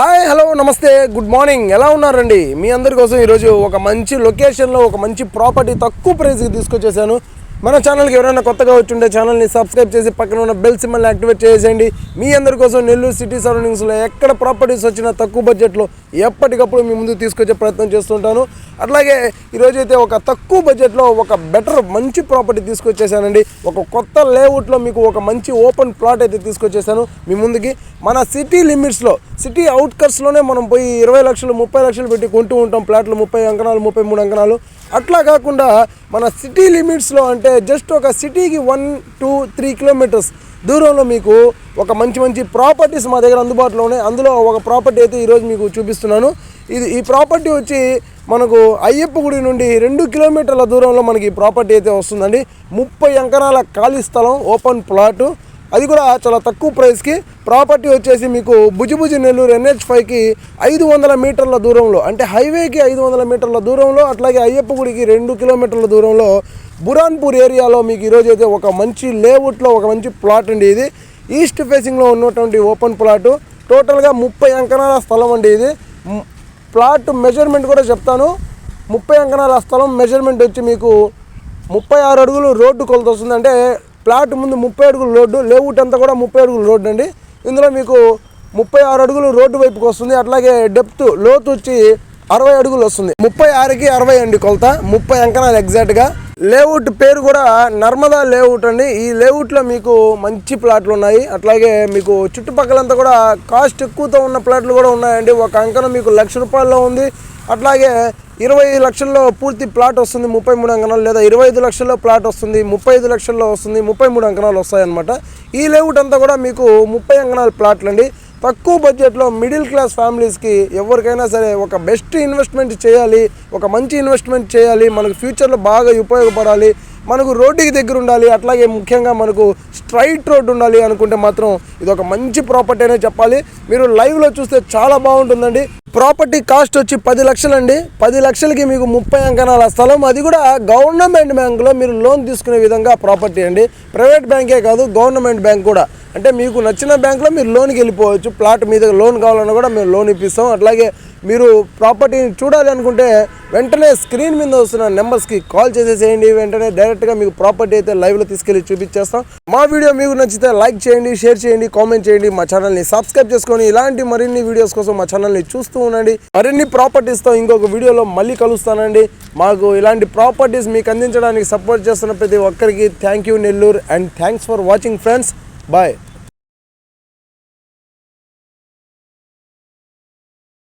Hi hello నమస్తే good morning. ఎలా ఉన్నారండి? మీ అందరి కోసం ఈరోజు ఒక మంచి లొకేషన్లో ఒక మంచి ప్రాపర్టీ తక్కువ ప్రైస్కి తీసుకొచ్చేసాను. మన ఛానల్కి ఎవరైనా కొత్తగా వచ్చి ఛానల్ని సబ్స్క్రైబ్ చేసి పక్కన ఉన్న బెల్ సిమ్మల్ని యాక్టివేట్ చేసేయండి. మీ అందరి కోసం నెల్లూరు సిటీ సరౌండింగ్స్లో ఎక్కడ ప్రాపర్టీస్ వచ్చినా తక్కువ బడ్జెట్లో ఎప్పటికప్పుడు మీ ముందు తీసుకొచ్చే ప్రయత్నం చేస్తుంటాను. అట్లాగే ఈరోజైతే ఒక తక్కువ బడ్జెట్లో ఒక బెటర్ మంచి ప్రాపర్టీ తీసుకొచ్చేసానండి. ఒక కొత్త లేఅవుట్లో మీకు ఒక మంచి ఓపెన్ ప్లాట్ అయితే తీసుకొచ్చేసాను మీ ముందుకి. మన సిటీ లిమిట్స్లో సిటీ అవుట్కట్స్లోనే మనం పోయి ఇరవై లక్షలు ముప్పై లక్షలు పెట్టి కొంటూ ఉంటాం. ప్లాట్లు ముప్పై అంకణాలు ముప్పై మూడు అంకణాలు. అట్లా కాకుండా మన సిటీ లిమిట్స్లో అంటే జస్ట్ ఒక సిటీకి వన్ టూ త్రీ కిలోమీటర్స్ దూరంలో మీకు ఒక మంచి మంచి ప్రాపర్టీస్ మా దగ్గర అందుబాటులో ఉన్నాయి. అందులో ఒక ప్రాపర్టీ అయితే ఈరోజు మీకు చూపిస్తున్నాను. ఇది ఈ ప్రాపర్టీ వచ్చి మనకు అయ్యప్ప గుడి నుండి రెండు కిలోమీటర్ల దూరంలో మనకి ఈ ప్రాపర్టీ అయితే వస్తుందండి. ముప్పై అంకణాల ఖాళీ స్థలం ఓపెన్ ప్లాటు. అది కూడా చాలా తక్కువ ప్రైస్కి. ప్రాపర్టీ వచ్చేసి మీకు భుజిభుజి నెల్లూరు ఎన్హెచ్ ఫైవ్కి ఐదు వందల మీటర్ల దూరంలో అంటే హైవేకి ఐదు వందల మీటర్ల దూరంలో అట్లాగే అయ్యప్ప గుడికి రెండు కిలోమీటర్ల దూరంలో బురాన్పూర్ ఏరియాలో మీకు ఈరోజు అయితే ఒక మంచి లేఅవుట్లో ఒక మంచి ప్లాట్ అండి ఇది. ఈస్ట్ ఫేసింగ్లో ఉన్నటువంటి ఓపెన్ ప్లాటు టోటల్గా ముప్పై అంకణాల స్థలం అండి ఇది. ప్లాట్ మెజర్మెంట్ కూడా చెప్తాను. ముప్పై అంకణాల స్థలం మెజర్మెంట్ వచ్చి మీకు ముప్పై ఆరు అడుగులు రోడ్డు కొలత వస్తుంది అంటే ప్లాట్ ముందు ముప్పై అడుగులు రోడ్డు లేఅవుట్ అంతా కూడా ముప్పై అడుగులు రోడ్డు అండి ఇందులో మీకు ముప్పై ఆరు అడుగులు రోడ్డు వైపుకి వస్తుంది. అట్లాగే డెప్త్ లోతు వచ్చి అరవై అడుగులు వస్తుంది. ముప్పై ఆరుకి అరవై అండి కొలత ముప్పై అంకణాలు ఎగ్జాక్ట్గా. లేఅవుట్ పేరు కూడా నర్మదా లేఅవుట్ అండి. ఈ లేఅవుట్లో మీకు మంచి ప్లాట్లు ఉన్నాయి. అట్లాగే మీకు చుట్టుపక్కలంతా కూడా కాస్ట్ ఎక్కువతో ఉన్న ప్లాట్లు కూడా ఉన్నాయండి. ఒక అంకణం మీకు లక్ష రూపాయల్లో ఉంది. అట్లాగే ఇరవై లక్షల్లో పూర్తి ప్లాట్ వస్తుంది ముప్పై మూడు అంకణాలు లేదా ఇరవై ఐదు లక్షల్లో ప్లాట్ వస్తుంది ముప్పై ఐదు లక్షల్లో వస్తుంది ముప్పై మూడు అంకణాలు వస్తాయన్నమాట. ఈ లేఅవుట్ అంతా కూడా మీకు ముప్పై అంకణాల ప్లాట్లు అండి తక్కువ బడ్జెట్లో మిడిల్ క్లాస్ ఫ్యామిలీస్కి ఎవరికైనా సరే ఒక బెస్ట్ ఇన్వెస్ట్మెంట్ చేయాలి ఒక మంచి ఇన్వెస్ట్మెంట్ చేయాలి మనకు ఫ్యూచర్లో బాగా ఉపయోగపడాలి మనకు రోడ్డుకి దగ్గర ఉండాలి అట్లాగే ముఖ్యంగా మనకు స్ట్రైట్ రోడ్ ఉండాలి అనుకుంటే మాత్రం ఇది ఒక మంచి ప్రాపర్టీ అనే చెప్పాలి. మీరు లైవ్లో చూస్తే చాలా బాగుంటుందండి. ప్రాపర్టీ కాస్ట్ వచ్చి పది లక్షలండి. పది లక్షలకి మీకు ముప్పై అంకణాల స్థలం. అది కూడా గవర్నమెంట్ బ్యాంకులో మీరు లోన్ తీసుకునే విధంగా ప్రాపర్టీ అండి. ప్రైవేట్ బ్యాంకే కాదు గవర్నమెంట్ బ్యాంక్ కూడా. అంటే మీకు నచ్చిన బ్యాంకులో మీరు లోన్కి వెళ్ళిపోవచ్చు. ప్లాట్ మీద లోన్ కావాలన్నా కూడా మేము లోన్ ఇప్పిస్తాం. అట్లాగే మీరు ప్రాపర్టీని చూడాలి అనుకుంటే వెంటనే స్క్రీన్ మీద వస్తున్న నెంబర్స్కి కాల్ చేసేసేయండి. వెంటనే డైరెక్ట్గా మీకు ప్రాపర్టీ అయితే లైవ్లో తీసుకెళ్ళి చూపించేస్తాం. మా వీడియో మీకు నచ్చితే లైక్ చేయండి షేర్ చేయండి కామెంట్ చేయండి. మా ఛానల్ని సబ్స్క్రైబ్ చేసుకొని ఇలాంటి మరిన్ని వీడియోస్ కోసం మా ఛానల్ని చూస్తూ ఉండండి. మరిన్ని ప్రాపర్టీస్తో ఇంకొక వీడియోలో మళ్ళీ కలుస్తానండి. మాకు ఇలాంటి ప్రాపర్టీస్ మీకు అందించడానికి సపోర్ట్ చేస్తున్న ప్రతి ఒక్కరికి thank you Nellore and thanks for watching friends. Bye.